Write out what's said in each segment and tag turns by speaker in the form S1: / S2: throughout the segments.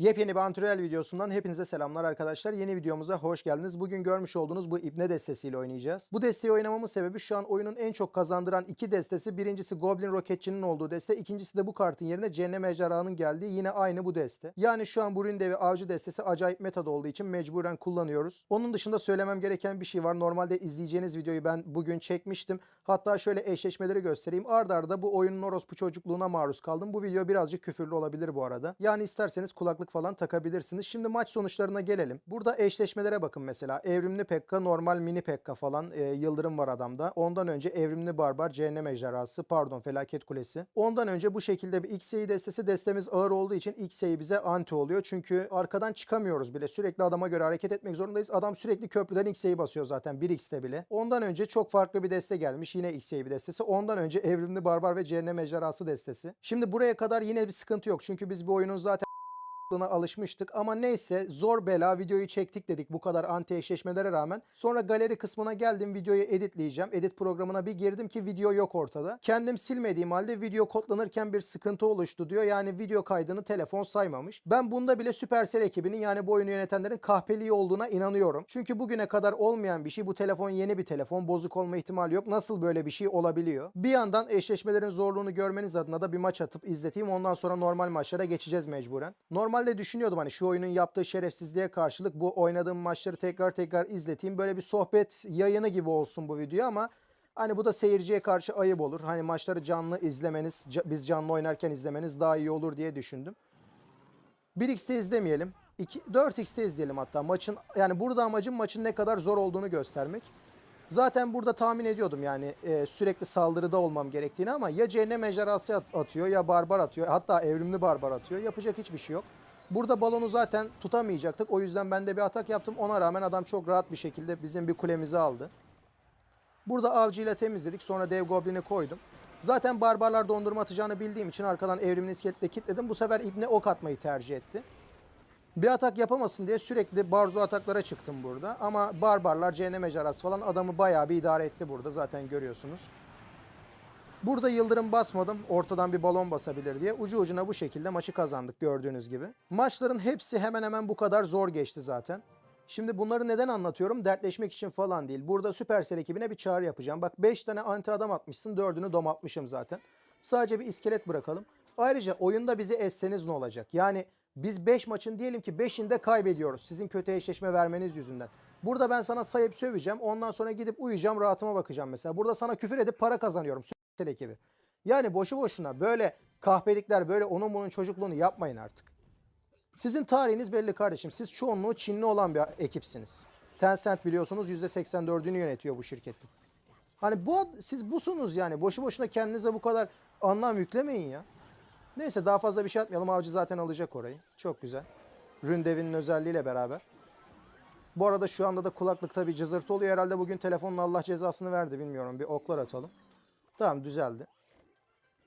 S1: Yepyeni bir antrenör videosundan hepinize selamlar arkadaşlar. Yeni videomuza hoş geldiniz. Bugün görmüş olduğunuz bu ibne destesiyle oynayacağız. Bu desteği oynamamın sebebi şu an oyunun en çok kazandıran iki destesi. Birincisi Goblin Roketçi'nin olduğu deste. İkincisi de bu kartın yerine Cehennem Ejderha'nın geldiği yine aynı bu deste. Yani şu an bu Ründevi Avcı destesi acayip metada olduğu için mecburen kullanıyoruz. Onun dışında söylemem gereken bir şey var. Normalde izleyeceğiniz videoyu ben bugün çekmiştim. Hatta şöyle eşleşmeleri göstereyim. Arda arda bu oyunun orospu çocukluğuna maruz kaldım. Bu video birazcık küfürlü olabilir bu arada. Yani isterseniz kulaklık falan takabilirsiniz. Şimdi maç sonuçlarına gelelim. Burada eşleşmelere bakın mesela. Evrimli Pekka, normal mini Pekka falan. e, Yıldırım var adamda. Ondan önce Evrimli Barbar, Cehennem Ejderhası, pardon Felaket Kulesi. Ondan önce bu şekilde bir XY destesi destemiz ağır olduğu için XY bize anti oluyor. Çünkü arkadan çıkamıyoruz bile. Sürekli adama göre hareket etmek zorundayız. Adam sürekli köprüden XY'yi basıyor zaten 1x'te bile. Ondan önce çok farklı bir deste gelmiş. Yine XY bir destesi. Ondan önce Evrimli Barbar ve Cehennem Ejderhası destesi. Şimdi buraya kadar yine bir sıkıntı yok. Çünkü biz bu oyunun zaten buna alışmıştık ama neyse zor bela videoyu çektik dedik bu kadar anti eşleşmelere rağmen. Sonra galeri kısmına geldim videoyu editleyeceğim. Edit programına bir girdim ki video yok ortada. Kendim silmediğim halde video kodlanırken bir sıkıntı oluştu diyor. Yani video kaydını telefon saymamış. Ben bunda bile Supercell ekibinin yani bu oyunu yönetenlerin kahpeliği olduğuna inanıyorum. Çünkü bugüne kadar olmayan bir şey. Bu telefon yeni bir telefon. Bozuk olma ihtimali yok. Nasıl böyle bir şey olabiliyor? Bir yandan eşleşmelerin zorluğunu görmeniz adına da bir maç atıp izleteyim. Ondan sonra normal maçlara geçeceğiz mecburen. Normalde düşünüyordum hani şu oyunun yaptığı şerefsizliğe karşılık bu oynadığım maçları tekrar tekrar izleteyim. Böyle bir sohbet yayını gibi olsun bu video ama hani bu da seyirciye karşı ayıp olur. Hani maçları canlı izlemeniz, biz canlı oynarken izlemeniz daha iyi olur diye düşündüm. 1x'te izlemeyelim. 2, 4x'te izleyelim hatta. Maçın yani burada amacım maçın ne kadar zor olduğunu göstermek. Zaten burada tahmin ediyordum yani e, sürekli saldırıda olmam gerektiğini ama ya cehennem ejderhası at- atıyor ya barbar atıyor. Hatta evrimli barbar atıyor. Yapacak hiçbir şey yok. Burada balonu zaten tutamayacaktık. O yüzden ben de bir atak yaptım. Ona rağmen adam çok rahat bir şekilde bizim bir kulemizi aldı. Burada avcıyla temizledik. Sonra dev goblini koydum. Zaten barbarlar dondurma atacağını bildiğim için arkadan evrimli iskeletle kilitledim. Bu sefer ibne ok atmayı tercih etti. Bir atak yapamasın diye sürekli barzo ataklara çıktım burada. Ama barbarlar, cehennem ejderhası falan adamı bayağı bir idare etti burada. Zaten görüyorsunuz. Burada yıldırım basmadım. Ortadan bir balon basabilir diye. Ucu ucuna bu şekilde maçı kazandık gördüğünüz gibi. Maçların hepsi hemen hemen bu kadar zor geçti zaten. Şimdi bunları neden anlatıyorum? Dertleşmek için falan değil. Burada Supercell ekibine bir çağrı yapacağım. Bak 5 tane anti adam atmışsın. 4'ünü dom atmışım zaten. Sadece bir iskelet bırakalım. Ayrıca oyunda bizi esseniz ne olacak? Yani biz 5 maçın diyelim ki 5'inde kaybediyoruz. Sizin kötü eşleşme vermeniz yüzünden. Burada ben sana sayıp söveceğim. Ondan sonra gidip uyuyacağım rahatıma bakacağım mesela. Burada sana küfür edip para kazanıyorum. Supercell ekibi. Yani boşu boşuna böyle kahpelikler böyle onun bunun çocukluğunu yapmayın artık. Sizin tarihiniz belli kardeşim. Siz çoğunluğu Çinli olan bir ekipsiniz. Tencent biliyorsunuz %84'ünü yönetiyor bu şirketin. Hani bu siz busunuz yani. Boşu boşuna kendinize bu kadar anlam yüklemeyin ya. Neyse daha fazla bir şey atmayalım. Avcı zaten alacak orayı. Çok güzel. Ründevi'nin özelliğiyle beraber. Bu arada şu anda da kulaklıkta bir cızırtı oluyor. Herhalde bugün telefonun Allah cezasını verdi bilmiyorum. Bir oklar atalım. Tamam düzeldi.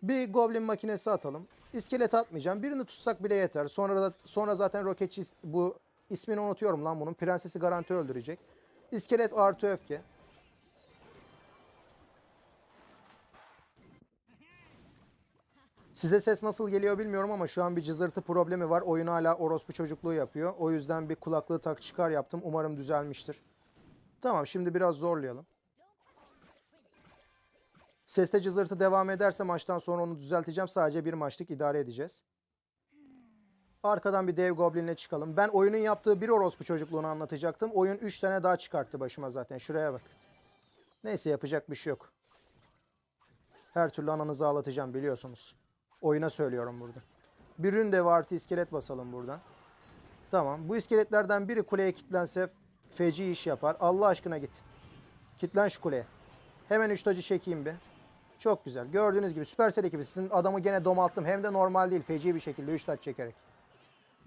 S1: Bir goblin makinesi atalım. İskelet atmayacağım. Birini tutsak bile yeter. Sonra da sonra zaten roketçi bu ismini unutuyorum lan bunun. Prensesi garanti öldürecek. İskelet artı öfke. Size ses nasıl geliyor bilmiyorum ama şu an bir cızırtı problemi var. Oyun hala orospu çocukluğu yapıyor. O yüzden bir kulaklığı tak çıkar yaptım. Umarım düzelmiştir. Tamam şimdi biraz zorlayalım. Seste cızırtı devam ederse maçtan sonra onu düzelteceğim. Sadece bir maçlık idare edeceğiz. Arkadan bir dev goblinle çıkalım. Ben oyunun yaptığı bir orospu çocukluğunu anlatacaktım. Oyun 3 tane daha çıkarttı başıma zaten. Şuraya bak. Neyse yapacak bir şey yok. Her türlü ananızı ağlatacağım biliyorsunuz. Oyuna söylüyorum burada. Bir ürün dev artı iskelet basalım buradan. Tamam. Bu iskeletlerden biri kuleye kilitlense feci iş yapar. Allah aşkına git. Kitlen şu kuleye. Hemen üç tacı çekeyim bir. Çok güzel. Gördüğünüz gibi Supercell ekibi sizin adamı gene domalttım. Hem de normal değil. Feci bir şekilde 3 taç çekerek.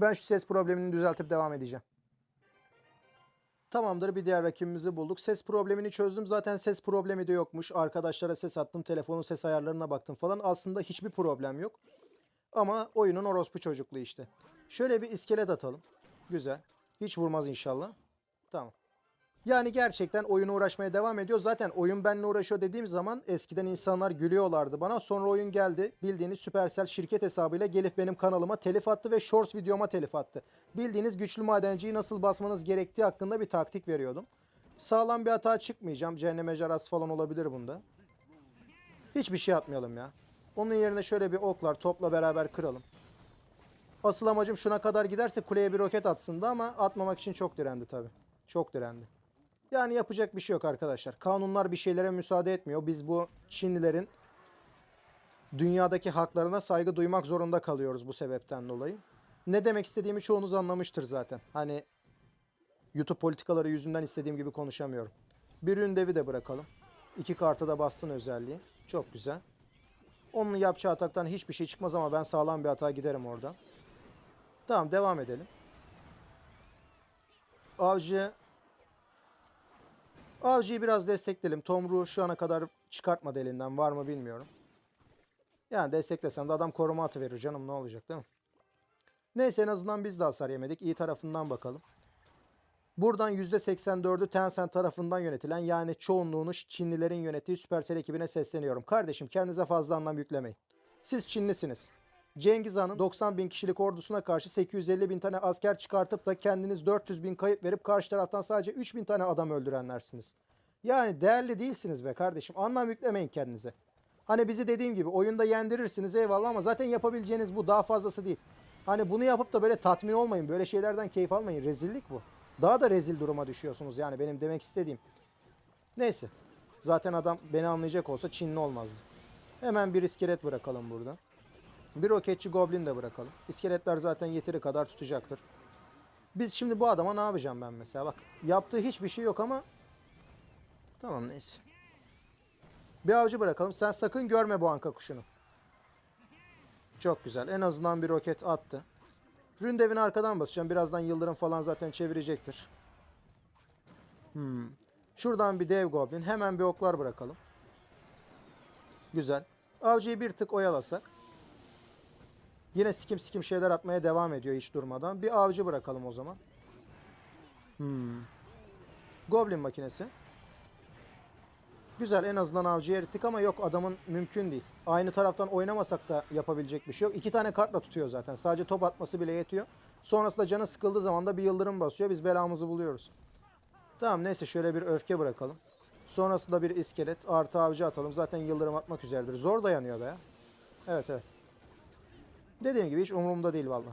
S1: Ben şu ses problemini düzeltip devam edeceğim. Tamamdır bir diğer rakibimizi bulduk. Ses problemini çözdüm. Zaten ses problemi de yokmuş. Arkadaşlara ses attım. Telefonun ses ayarlarına baktım falan. Aslında hiçbir problem yok. Ama oyunun orospu çocukluğu işte. Şöyle bir iskelet atalım. Güzel. Hiç vurmaz inşallah. Tamam. Yani gerçekten oyuna uğraşmaya devam ediyor. Zaten oyun benimle uğraşıyor dediğim zaman eskiden insanlar gülüyorlardı bana. Sonra oyun geldi. Bildiğiniz Supercell şirket hesabıyla gelip benim kanalıma telif attı ve Shorts videoma telif attı. Bildiğiniz güçlü madenciyi nasıl basmanız gerektiği hakkında bir taktik veriyordum. Sağlam bir hata çıkmayacağım. Cehennem ejderhası falan olabilir bunda. Hiçbir şey atmayalım ya. Onun yerine şöyle bir oklar topla beraber kıralım. Asıl amacım şuna kadar giderse kuleye bir roket atsın da ama atmamak için çok direndi tabi. Çok direndi. Yani yapacak bir şey yok arkadaşlar. Kanunlar bir şeylere müsaade etmiyor. Biz bu Çinlilerin dünyadaki haklarına saygı duymak zorunda kalıyoruz bu sebepten dolayı. Ne demek istediğimi çoğunuz anlamıştır zaten. Hani YouTube politikaları yüzünden istediğim gibi konuşamıyorum. Bir ürün devi de bırakalım. İki karta da bassın özelliği. Çok güzel. Onun yapacağı ataktan hiçbir şey çıkmaz ama ben sağlam bir hata giderim orada. Tamam devam edelim. Avcı Avcı'yı biraz destekleyelim. Tomruğu şu ana kadar çıkartmadı elinden. Var mı bilmiyorum. Yani desteklesem de adam koruma atı verir canım ne olacak değil mi? Neyse en azından biz de hasar yemedik. İyi tarafından bakalım. Buradan %84'ü Tencent tarafından yönetilen yani çoğunluğunu Çinlilerin yönettiği Supercell ekibine sesleniyorum. Kardeşim kendinize fazla anlam yüklemeyin. Siz Çinlisiniz. Cengiz Han'ın 90 bin kişilik ordusuna karşı 850 bin tane asker çıkartıp da kendiniz 400 bin kayıp verip karşı taraftan sadece 3 bin tane adam öldürenlersiniz. Yani değerli değilsiniz be kardeşim. Anlam yüklemeyin kendinize. Hani bizi dediğim gibi oyunda yendirirsiniz eyvallah ama zaten yapabileceğiniz bu daha fazlası değil. Hani bunu yapıp da böyle tatmin olmayın. Böyle şeylerden keyif almayın. Rezillik bu. Daha da rezil duruma düşüyorsunuz yani benim demek istediğim. Neyse. Zaten adam beni anlayacak olsa Çinli olmazdı. Hemen bir iskelet bırakalım burada. Bir roketçi goblin de bırakalım. İskeletler zaten yeteri kadar tutacaktır. Biz şimdi bu adama ne yapacağım ben mesela bak. Yaptığı hiçbir şey yok ama tamam neyse. Bir avcı bırakalım. Sen sakın görme bu anka kuşunu. Çok güzel. En azından bir roket attı. Ründev'in arkadan basacağım. Birazdan Yıldırım falan zaten çevirecektir. Hmm. Şuradan bir dev goblin. Hemen bir oklar bırakalım. Güzel. Avcıyı bir tık oyalasak. Yine sikim sikim şeyler atmaya devam ediyor hiç durmadan. Bir avcı bırakalım o zaman. Hmm. Goblin makinesi. Güzel en azından avcıyı erittik ama yok adamın mümkün değil. Aynı taraftan oynamasak da yapabilecek bir şey yok. İki tane kartla tutuyor zaten. Sadece top atması bile yetiyor. Sonrasında canı sıkıldığı zaman da bir yıldırım basıyor. Biz belamızı buluyoruz. Tamam neyse şöyle bir öfke bırakalım. Sonrasında bir iskelet artı avcı atalım. Zaten yıldırım atmak üzeredir. Zor dayanıyor be. Evet evet. Dediğim gibi hiç umurumda değil valla.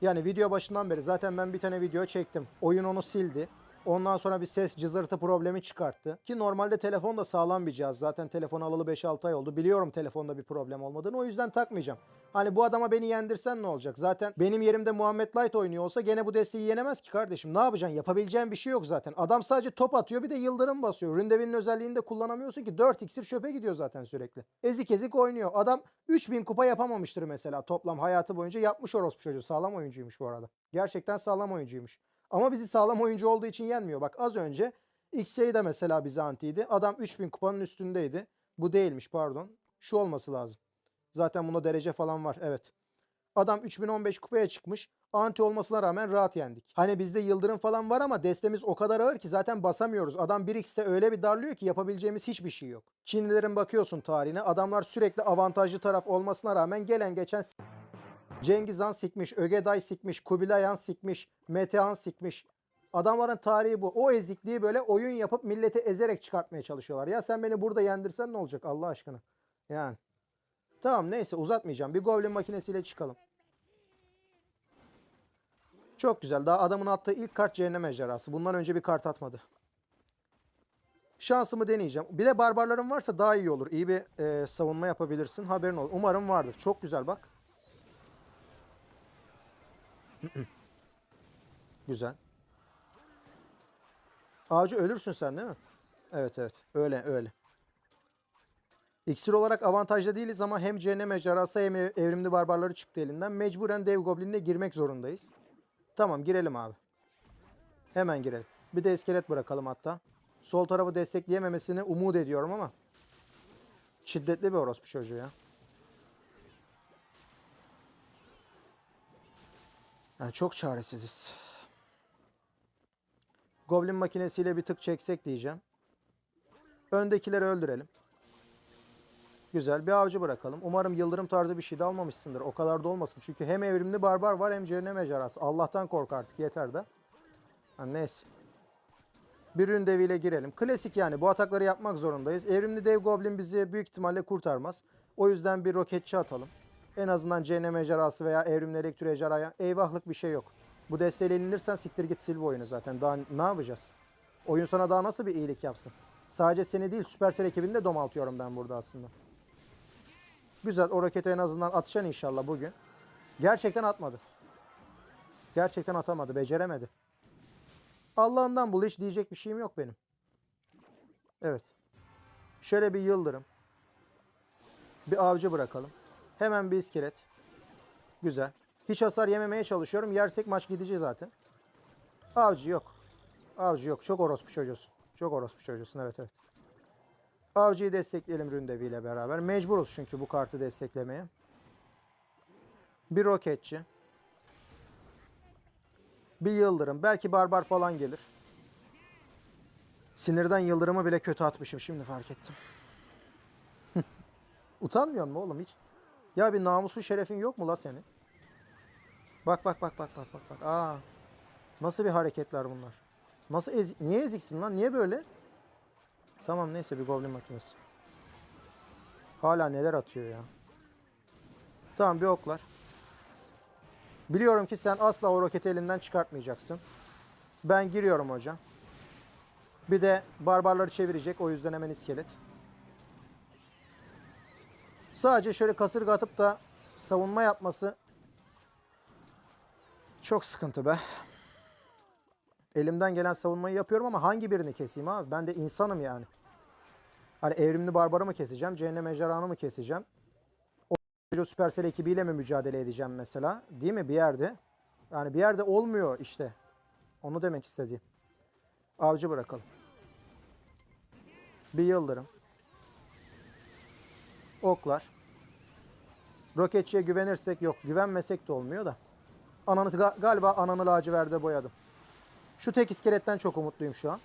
S1: Yani video başından beri zaten ben bir tane video çektim. Oyun onu sildi. Ondan sonra bir ses cızırtı problemi çıkarttı. Ki normalde telefon da sağlam bir cihaz. Zaten telefon alalı 5-6 ay oldu. Biliyorum telefonda bir problem olmadığını. O yüzden takmayacağım. Hani bu adama beni yendirsen ne olacak? Zaten benim yerimde Muhammed Light oynuyor olsa gene bu desteği yenemez ki kardeşim. Ne yapacaksın? Yapabileceğin bir şey yok zaten. Adam sadece top atıyor bir de yıldırım basıyor. Ründevin'in özelliğini de kullanamıyorsun ki. 4 iksir çöpe gidiyor zaten sürekli. Ezik ezik oynuyor. Adam 3000 kupa yapamamıştır mesela toplam hayatı boyunca. Yapmış orospu çocuğu. Sağlam oyuncuymuş bu arada. Gerçekten sağlam oyuncuymuş. Ama bizi sağlam oyuncu olduğu için yenmiyor. Bak az önce XY de mesela bize antiydi. Adam 3000 kupanın üstündeydi. Bu değilmiş pardon. Şu olması lazım. Zaten bunda derece falan var. Evet. Adam 3015 kupaya çıkmış. Anti olmasına rağmen rahat yendik. Hani bizde yıldırım falan var ama destemiz o kadar ağır ki zaten basamıyoruz. Adam 1x'te öyle bir darlıyor ki yapabileceğimiz hiçbir şey yok. Çinlilerin bakıyorsun tarihine. Adamlar sürekli avantajlı taraf olmasına rağmen gelen geçen Cengiz Han sikmiş, Ögeday sikmiş, Kubilay Han sikmiş, Metehan sikmiş. Adamların tarihi bu. O ezikliği böyle oyun yapıp milleti ezerek çıkartmaya çalışıyorlar. Ya sen beni burada yendirsen ne olacak Allah aşkına? Yani. Tamam neyse uzatmayacağım. Bir Goblin makinesiyle çıkalım. Çok güzel. Daha adamın attığı ilk kart Cehennem Ejderhası. Bundan önce bir kart atmadı. Şansımı deneyeceğim. Bir de barbarların varsa daha iyi olur. İyi bir e, savunma yapabilirsin. Haberin olur. Umarım vardır. Çok güzel bak. güzel. Ağacı ölürsün sen değil mi? Evet evet. Öyle öyle. İksir olarak avantajlı değiliz ama hem cehennem ejderhası hem ev- evrimli barbarları çıktı elinden. Mecburen dev goblinle girmek zorundayız. Tamam girelim abi. Hemen girelim. Bir de iskelet bırakalım hatta. Sol tarafı destekleyememesini umut ediyorum ama. Şiddetli bir orospu çocuğu ya. Yani çok çaresiziz. Goblin makinesiyle bir tık çeksek diyeceğim. Öndekileri öldürelim. Güzel bir avcı bırakalım. Umarım yıldırım tarzı bir şey de almamışsındır. O kadar da olmasın. Çünkü hem evrimli barbar var hem cehennem ejderhası. Allah'tan kork artık yeter de. Ha, neyse. Bir ürün deviyle girelim. Klasik yani bu atakları yapmak zorundayız. Evrimli dev goblin bizi büyük ihtimalle kurtarmaz. O yüzden bir roketçi atalım. En azından cehennem ejderhası veya evrimli elektro ejderhaya eyvahlık bir şey yok. Bu desteğiyle yenilirsen siktir git silve oyunu zaten. Daha ne yapacağız? Oyun sana daha nasıl bir iyilik yapsın? Sadece seni değil Supercell ekibini de domaltıyorum ben burada aslında. Güzel o roketi en azından atacaksın inşallah bugün. Gerçekten atmadı. Gerçekten atamadı. Beceremedi. Allah'ından bul hiç diyecek bir şeyim yok benim. Evet. Şöyle bir yıldırım. Bir avcı bırakalım. Hemen bir iskelet. Güzel. Hiç hasar yememeye çalışıyorum. Yersek maç gideceğiz zaten. Avcı yok. Avcı yok. Çok orospu çocuğusun. Çok orospu çocuğusun. Evet evet. Avcıyı destekleyelim Ründevi ile beraber. Mecburuz çünkü bu kartı desteklemeye. Bir roketçi. Bir yıldırım. Belki barbar falan gelir. Sinirden yıldırımı bile kötü atmışım. Şimdi fark ettim. Utanmıyor mu oğlum hiç? Ya bir namusun şerefin yok mu la senin? Bak bak bak bak bak bak bak. Aa. Nasıl bir hareketler bunlar? Nasıl ezik? Niye eziksin lan? Niye böyle? Tamam neyse bir goblin makinesi. Hala neler atıyor ya. Tamam bir oklar. Biliyorum ki sen asla o roketi elinden çıkartmayacaksın. Ben giriyorum hocam. Bir de barbarları çevirecek. O yüzden hemen iskelet. Sadece şöyle kasırga atıp da savunma yapması çok sıkıntı be. Elimden gelen savunmayı yapıyorum ama hangi birini keseyim abi? Ben de insanım yani. Hani evrimli barbarı mı keseceğim? Cehennem ejderhanı mı keseceğim? O Supercell ekibiyle mi mücadele edeceğim mesela? Değil mi bir yerde? Yani bir yerde olmuyor işte. Onu demek istediğim. Avcı bırakalım. Bir yıldırım. Oklar. Roketçiye güvenirsek yok. Güvenmesek de olmuyor da. Ananı, ga- galiba ananı laciverde boyadım. Şu tek iskeletten çok umutluyum şu an.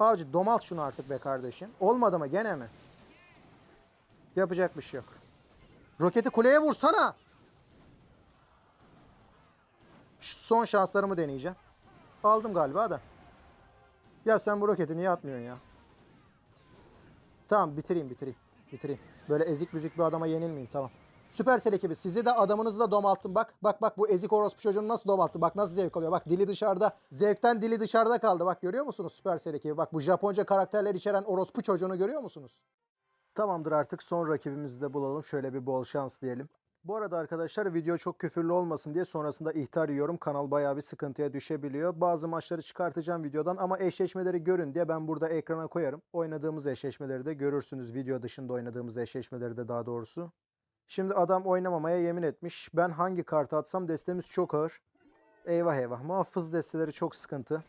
S1: Avcı domalt şunu artık be kardeşim. Olmadı mı gene mi? Yapacak bir şey yok. Roketi kuleye vursana. Şu son şanslarımı deneyeceğim. Aldım galiba da. Ya sen bu roketi niye atmıyorsun ya? Tamam bitireyim bitireyim. Bitireyim. Böyle ezik büzük bir adama yenilmeyeyim tamam. Süpersel ekibi sizi de adamınızı da domalttım. Bak bak bak bu ezik orospu çocuğunu nasıl domalttı. Bak nasıl zevk alıyor. Bak dili dışarıda. Zevkten dili dışarıda kaldı. Bak görüyor musunuz Süpersel ekibi? Bak bu Japonca karakterler içeren orospu çocuğunu görüyor musunuz? Tamamdır artık son rakibimizi de bulalım. Şöyle bir bol şans diyelim. Bu arada arkadaşlar video çok küfürlü olmasın diye sonrasında ihtar yiyorum. Kanal bayağı bir sıkıntıya düşebiliyor. Bazı maçları çıkartacağım videodan ama eşleşmeleri görün diye ben burada ekrana koyarım. Oynadığımız eşleşmeleri de görürsünüz. Video dışında oynadığımız eşleşmeleri de daha doğrusu. Şimdi adam oynamamaya yemin etmiş. Ben hangi kartı atsam destemiz çok ağır. Eyvah eyvah. Muhafız desteleri çok sıkıntı.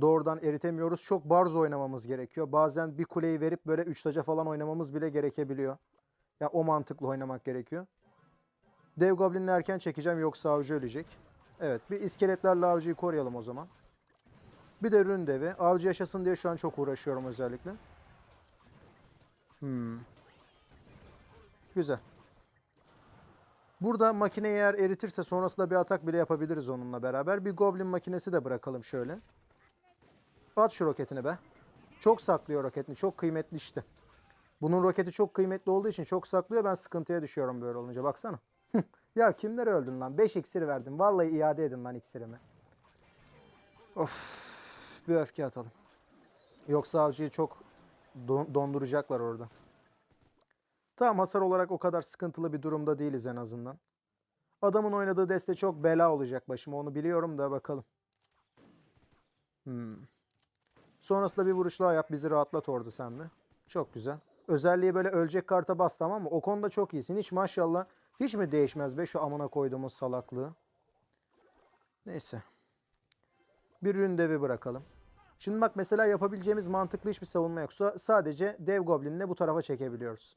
S1: Doğrudan eritemiyoruz. Çok barzo oynamamız gerekiyor. Bazen bir kuleyi verip böyle 3 taca falan oynamamız bile gerekebiliyor. Ya o mantıklı oynamak gerekiyor. Dev Goblin'le erken çekeceğim yoksa avcı ölecek. Evet bir iskeletlerle avcıyı koruyalım o zaman. Bir de rün devi. Avcı yaşasın diye şu an çok uğraşıyorum özellikle. Hmm. Güzel. Burada makineyi eğer eritirse sonrasında bir atak bile yapabiliriz onunla beraber. Bir Goblin makinesi de bırakalım şöyle. At şu roketini be. Çok saklıyor roketini. Çok kıymetli işte. Bunun roketi çok kıymetli olduğu için çok saklıyor. Ben sıkıntıya düşüyorum böyle olunca. Baksana. ya kimler öldün lan? 5 iksir verdim. Vallahi iade edin lan iksirimi. Of. Bir öfke atalım. Yoksa avcıyı çok don- donduracaklar orada. Tamam hasar olarak o kadar sıkıntılı bir durumda değiliz en azından. Adamın oynadığı deste çok bela olacak başıma onu biliyorum da bakalım. Hmm. Sonrasında bir vuruş daha yap bizi rahatlat orada sen de. Çok güzel. Özelliği böyle ölecek karta bas tamam mı? O konuda çok iyisin. Hiç maşallah hiç mi değişmez be şu amına koyduğumuz salaklığı. Neyse. Bir ürün devi bırakalım. Şimdi bak mesela yapabileceğimiz mantıklı hiçbir savunma yoksa sadece dev goblinle bu tarafa çekebiliyoruz.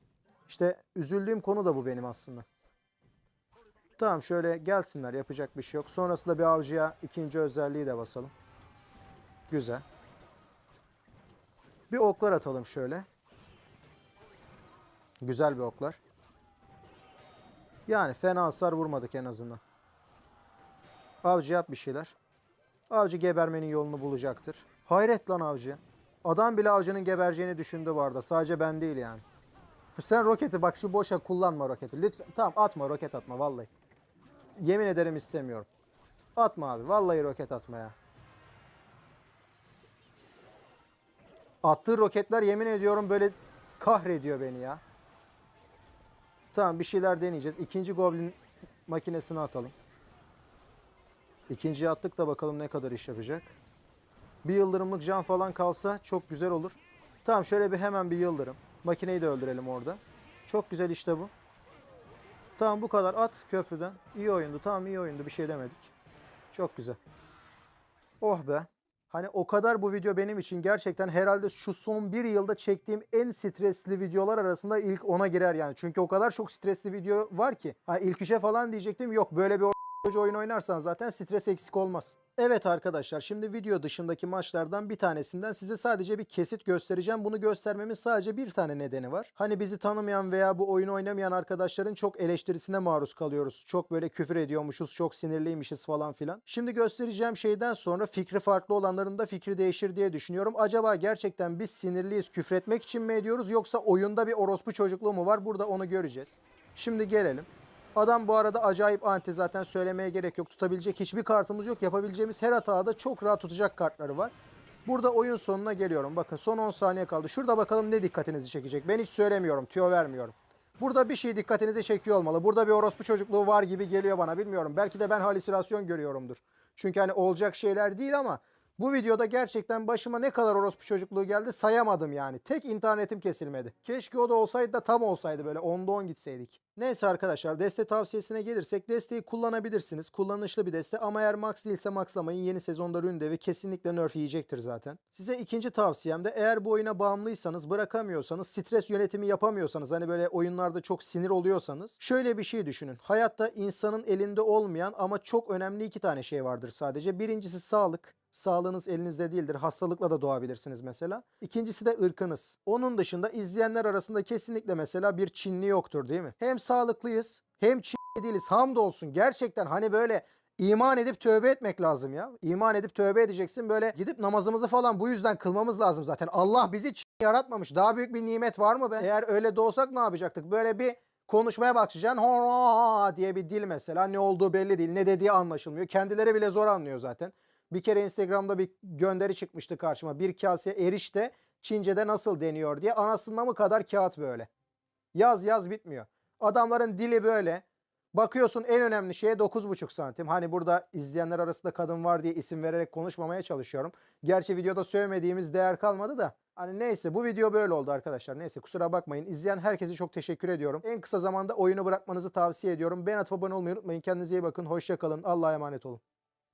S1: İşte üzüldüğüm konu da bu benim aslında. Tamam şöyle gelsinler yapacak bir şey yok. Sonrasında bir avcıya ikinci özelliği de basalım. Güzel. Bir oklar atalım şöyle. Güzel bir oklar. Yani fena hasar vurmadık en azından. Avcı yap bir şeyler. Avcı gebermenin yolunu bulacaktır. Hayret lan avcı. Adam bile avcının gebereceğini düşündü bu arada. Sadece ben değil yani. Sen roketi bak şu boşa kullanma roketi. Lütfen tamam atma roket atma vallahi. Yemin ederim istemiyorum. Atma abi. Vallahi roket atma ya. Attığı roketler yemin ediyorum böyle kahrediyor beni ya. Tamam bir şeyler deneyeceğiz. İkinci goblin makinesini atalım. İkinciyi attık da bakalım ne kadar iş yapacak. Bir yıldırımlık can falan kalsa çok güzel olur. Tamam şöyle bir hemen bir yıldırım. Makineyi de öldürelim orada. Çok güzel işte bu. Tamam bu kadar at köprüden. İyi oyundu. Tamam iyi oyundu. Bir şey demedik. Çok güzel. Oh be. Hani o kadar bu video benim için gerçekten herhalde şu son bir yılda çektiğim en stresli videolar arasında ilk ona girer yani. Çünkü o kadar çok stresli video var ki. Ha ilk üçe falan diyecektim. Yok böyle bir o- oyun oynarsan zaten stres eksik olmaz. Evet arkadaşlar şimdi video dışındaki maçlardan bir tanesinden size sadece bir kesit göstereceğim. Bunu göstermemin sadece bir tane nedeni var. Hani bizi tanımayan veya bu oyunu oynamayan arkadaşların çok eleştirisine maruz kalıyoruz. Çok böyle küfür ediyormuşuz, çok sinirliymişiz falan filan. Şimdi göstereceğim şeyden sonra fikri farklı olanların da fikri değişir diye düşünüyorum. Acaba gerçekten biz sinirliyiz küfretmek için mi ediyoruz yoksa oyunda bir orospu çocukluğu mu var? Burada onu göreceğiz. Şimdi gelelim. Adam bu arada acayip anti zaten söylemeye gerek yok. Tutabilecek hiçbir kartımız yok. Yapabileceğimiz her hatada çok rahat tutacak kartları var. Burada oyun sonuna geliyorum. Bakın son 10 saniye kaldı. Şurada bakalım ne dikkatinizi çekecek. Ben hiç söylemiyorum. Tüyo vermiyorum. Burada bir şey dikkatinizi çekiyor olmalı. Burada bir orospu çocukluğu var gibi geliyor bana. Bilmiyorum. Belki de ben halüsinasyon görüyorumdur. Çünkü hani olacak şeyler değil ama bu videoda gerçekten başıma ne kadar orospu çocukluğu geldi sayamadım yani. Tek internetim kesilmedi. Keşke o da olsaydı da tam olsaydı böyle 10'da 10 gitseydik. Neyse arkadaşlar deste tavsiyesine gelirsek desteği kullanabilirsiniz. Kullanışlı bir deste ama eğer max değilse maxlamayın. Yeni sezonda Ründevi kesinlikle nerf yiyecektir zaten. Size ikinci tavsiyem de eğer bu oyuna bağımlıysanız, bırakamıyorsanız, stres yönetimi yapamıyorsanız, hani böyle oyunlarda çok sinir oluyorsanız şöyle bir şey düşünün. Hayatta insanın elinde olmayan ama çok önemli iki tane şey vardır sadece. Birincisi sağlık. Sağlığınız elinizde değildir. Hastalıkla da doğabilirsiniz mesela. İkincisi de ırkınız. Onun dışında izleyenler arasında kesinlikle mesela bir Çinli yoktur değil mi? Hem sağlıklıyız hem Çinli değiliz. Hamdolsun. Gerçekten hani böyle iman edip tövbe etmek lazım ya. İman edip tövbe edeceksin. Böyle gidip namazımızı falan bu yüzden kılmamız lazım zaten. Allah bizi Çin yaratmamış. Daha büyük bir nimet var mı be? Eğer öyle de olsak ne yapacaktık? Böyle bir konuşmaya başlayacaksın. Hora diye bir dil mesela. Ne olduğu belli değil. Ne dediği anlaşılmıyor. Kendileri bile zor anlıyor zaten. Bir kere Instagram'da bir gönderi çıkmıştı karşıma. Bir kase erişte Çince'de nasıl deniyor diye. Anasından mı kadar kağıt böyle. Yaz yaz bitmiyor. Adamların dili böyle. Bakıyorsun en önemli şeye 9,5 santim. Hani burada izleyenler arasında kadın var diye isim vererek konuşmamaya çalışıyorum. Gerçi videoda söylemediğimiz değer kalmadı da. Hani neyse bu video böyle oldu arkadaşlar. Neyse kusura bakmayın. İzleyen herkese çok teşekkür ediyorum. En kısa zamanda oyunu bırakmanızı tavsiye ediyorum. Ben atıp abone olmayı unutmayın. Kendinize iyi bakın. Hoşça kalın. Allah'a emanet olun.